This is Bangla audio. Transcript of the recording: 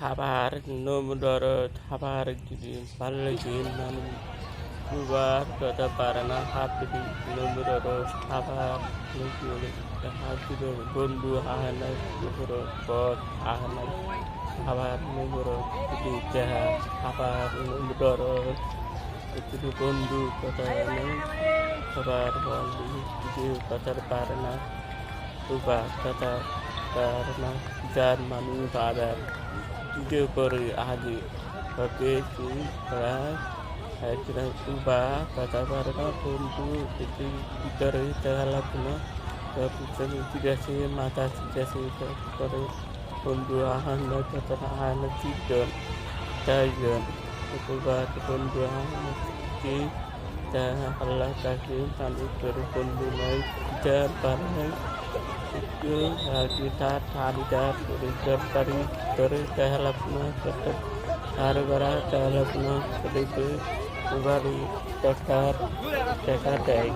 খাবার নোম থাবার খাবার গিল কুবার কথা পারানা হাপড়ি নোমডর থাবার হাপির বন্ধু আহানা নোমর পথ আহানা খাবার নোমর দেহা খাবার নোমডর বন্ধু কথা খাবার বন্ধু কথার পারানা কুবার কথা পারানা যার মানুষ আদার जो baru ahli bagi kita Hajra Uba kata mereka untuk itu dari dalam guna Keputusan tidak sih mata tidak sih dari Pembuahan dan keterangan tidak Dayan Kebutuhan pembuahan di Dan Allah kasih Tanpa berpun mulai Tidak barang kita thalida peridar tari dari dahalapna tetap hargara dahalapna peribu ubari tekar tekar dai